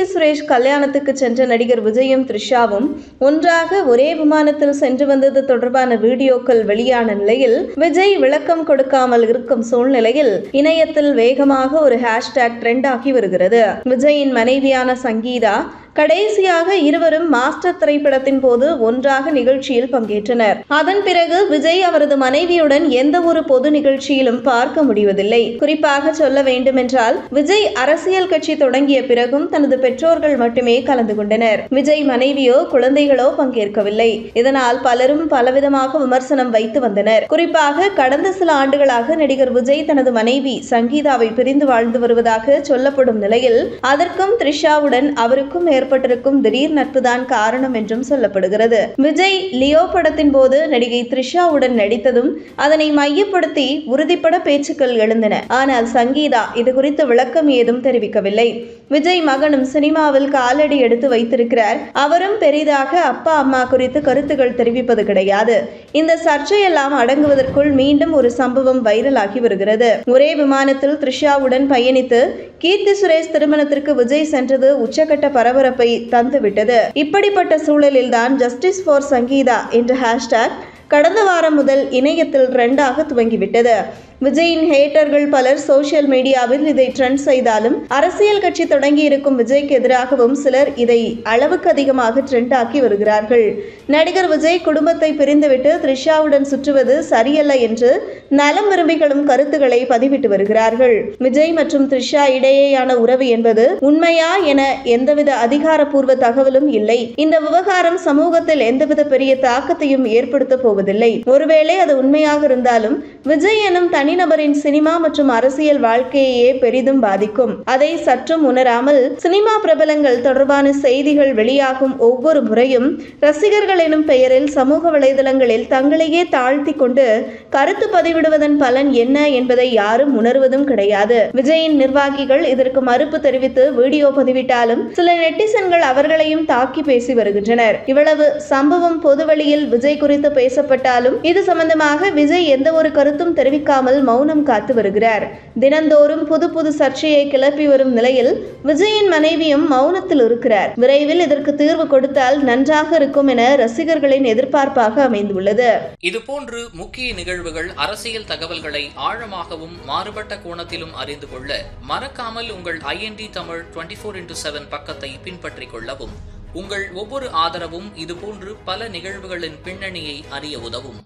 கீர்த்தி சுரேஷ் கல்யாணத்துக்கு சென்ற நடிகர் விஜயும் த்ரிஷாவும் ஒன்றாக ஒரே விமானத்தில் சென்று வந்தது தொடர்பான வீடியோக்கள் வெளியான நிலையில் விஜய் விளக்கம் கொடுக்காமல் இருக்கும் சூழ்நிலையில் இணையத்தில் வேகமாக ஒரு ஹேஷ்டேக் ட்ரெண்ட் ஆகி வருகிறது. விஜயின் மனைவியான சங்கீதா கடைசியாக இருவரும் மாஸ்டர் திரைப்படத்தின் போது ஒன்றாக நிகழ்ச்சியில் பங்கேற்றனர். அதன் பிறகு விஜய் அவரது மனைவியுடன் எந்த ஒரு பொது நிகழ்ச்சியிலும் பார்க்க முடிவதில்லை. குறிப்பாக சொல்ல வேண்டுமென்றால் விஜய் அரசியல் கட்சி தொடங்கிய பிறகும் தனது பெற்றோர்கள் மட்டுமே கலந்து கொண்டனர். விஜய் மனைவியோ குழந்தைகளோ பங்கேற்கவில்லை. இதனால் பலரும் பலவிதமாக விமர்சனம் வைத்து வந்தனர். குறிப்பாக கடந்த சில ஆண்டுகளாக நடிகர் விஜய் தனது மனைவி சங்கீதாவை பிரிந்து வாழ்ந்து வருவதாக சொல்லப்படும் நிலையில் அதற்கும் த்ரிஷாவுடன் அவருக்கும் ஏற்பட்டிருக்கும் திடீர் நட்புதான் காரணம் என்றும் சொல்லப்படுகிறது. விஜய் லியோ படத்தின் போது நடிகை த்ரிஷாவுடன் நடித்ததும் அதனை மையப்படுத்தி உறுதிப்பட பேச்சுக்கள் எழுந்தன. ஆனால் சங்கீதா இது குறித்து விளக்கம் ஏதும் தெரிவிக்கவில்லை. விஜய் மகனும் சினிமாவில் காலடி எடுத்து வைத்திருக்கிறார். அவரும் பெரிதாக அப்பா அம்மா குறித்து கருத்துக்கள் தெரிவிப்பது கிடையாது. இந்த சர்ச்சையெல்லாம் அடங்குவதற்குள் மீண்டும் ஒரு சம்பவம் வைரலாகி வருகிறது. ஒரே விமானத்தில் த்ரிஷாவுடன் பயணித்து கீர்த்தி சுரேஷ் திருமணத்திற்கு விஜய் சென்றது உச்சகட்ட பரபரப்பு தந்துவிட்டது. இப்படிப்பட்ட சூழலில்தான் ஜஸ்டிஸ் ஃபார் சங்கீதா என்ற ஹேஷ்டேக் கடந்த வாரம் முதல் இணையத்தில் ட்ரெண்டாக துவங்கிவிட்டது. விஜயின் ஹேட்டர்கள் பலர் சோஷியல் மீடியாவில் இதை ட்ரெண்ட் செய்தாலும் அரசியல் கட்சி தொடங்கி இருக்கும் விஜய்க்கு எதிராகவும் சிலர் இதை அளவுக்கு அதிகமாக ட்ரெண்ட் ஆக்கி வருகிறார்கள். நடிகர் விஜய் குடும்பத்தை பிரிந்துவிட்டு த்ரிஷாவுடன் சுற்றுவது சரியல்ல என்று நலம் விரும்பிகளும் கருத்துக்களை பதிவிட்டு வருகிறார்கள். விஜய் மற்றும் த்ரிஷா இடையேயான உறவு என்பது உண்மையா என எந்தவித அதிகாரப்பூர்வ தகவலும் இல்லை. இந்த விவகாரம் சமூகத்தில் எந்தவித பெரிய தாக்கத்தையும் ஏற்படுத்த போவதில்லை. ஒருவேளை அது உண்மையாக இருந்தாலும் விஜய் எனும் தனிநபரின் சினிமா மற்றும் அரசியல் வாழ்க்கையே பெரிதும் பாதிக்கும். அதை சற்றும் உணராமல் சினிமா பிரபலங்கள் தொடர்பான செய்திகள் வெளியாகும் ஒவ்வொரு முறையும் ரசிகர்கள் எனும் பெயரில் சமூக வலைதளங்களில் தங்களையே தாழ்த்தி கொண்டு கருத்து பதிவிடுவதன் பலன் என்ன என்பதை யாரும் உணர்வதும் கிடையாது. விஜயின் நிர்வாகிகள் இதற்கு மறுப்பு தெரிவித்து வீடியோ பதிவிட்டாலும் சில நெட்டிசன்கள் அவர்களையும் தாக்கி பேசி வருகின்றனர். இவ்வளவு சம்பவம் பொதுவெளியில் விஜய் குறித்து பேசப்பட்டாலும் இது சம்பந்தமாக விஜய் எந்த ஒரு கருத்தும் தெரிவிக்காமல் மௌனம் காத்து வருகிறார். தினந்தோறும் புது புது சர்ச்சையை கிளப்பி வரும் நிலையில் விஜயின் மனைவியும் மௌனத்தில் இருக்கிறார். விரைவில் இதற்கு தீர்வு கொடுத்தால் நன்றாக இருக்கும் என ரசிகர்களின் எதிர்பார்ப்பாக அமைந்துள்ளது. இதுபோன்று முக்கிய நிகழ்வுகள் அரசியல் தகவல்களை ஆழமாகவும் மாறுபட்ட கோணத்திலும் அறிந்து கொள்ள மறக்காமல் உங்கள் IND Tamil twenty four into seven பக்கத்தை பின்பற்றிக் கொள்ளவும். உங்கள் ஒவ்வொரு ஆதரவும் இதுபோன்று பல நிகழ்வுகளின் பின்னணியை அறிய உதவும்.